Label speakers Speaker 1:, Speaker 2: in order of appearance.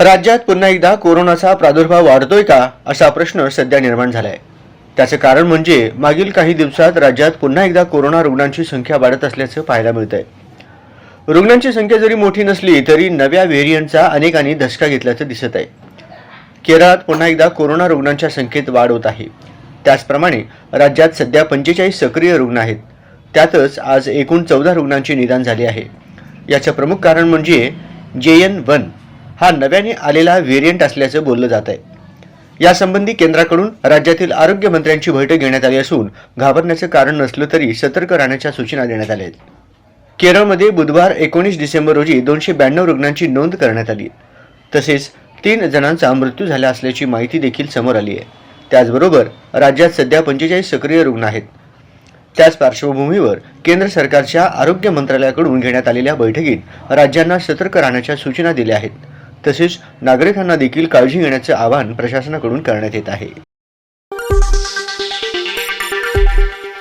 Speaker 1: राज्यात पुन्हा एकदा कोरोनाचा प्रादुर्भाव वाढतोय का असा प्रश्न सध्या निर्माण झालाय. त्याचं कारण म्हणजे मागील काही दिवसात राज्यात पुन्हा एकदा कोरोना रुग्णांची संख्या वाढत असल्याचं पाहायला मिळतंय. रुग्णांची संख्या जरी मोठी नसली तरी नव्या व्हेरियंटचा अनेकांनी धसका घेतल्याचं दिसत आहे केरळात पुन्हा एकदा कोरोना रुग्णांच्या संख्येत वाढ होत आहे. त्याचप्रमाणे राज्यात सध्या पंचेचाळीस सक्रिय रुग्ण आहेत. त्यातच आज एकूण चौदा रुग्णांचे निदान झाले आहे. याचं प्रमुख कारण म्हणजे जे एन वन हा नव्याने आलेला व्हेरियंट असल्याचं बोललं जात आहे. यासंबंधी केंद्राकडून राज्यातील आरोग्य मंत्र्यांची बैठक घेण्यात आली असून घाबरण्याचं कारण नसलं तरी सतर्क राहण्याच्या सूचना देण्यात आल्या आहेत. केरळमध्ये बुधवार एकोणीस डिसेंबर रोजी दोनशे ब्याण्णव रुग्णांची नोंद करण्यात आली. तसेच तीन जणांचा मृत्यू झाला असल्याची माहिती देखील समोर आली आहे. त्याचबरोबर राज्यात सध्या पंचेचाळीस सक्रिय रुग्ण आहेत. त्याच पार्श्वभूमीवर केंद्र सरकारच्या आरोग्य मंत्रालयाकडून घेण्यात आलेल्या बैठकीत राज्यांना सतर्क राहण्याच्या सूचना दिल्या आहेत. तसेच नागरिकांना देखील काळजी घेण्याचे आवाहन प्रशासनाकडून करण्यात येत आहे.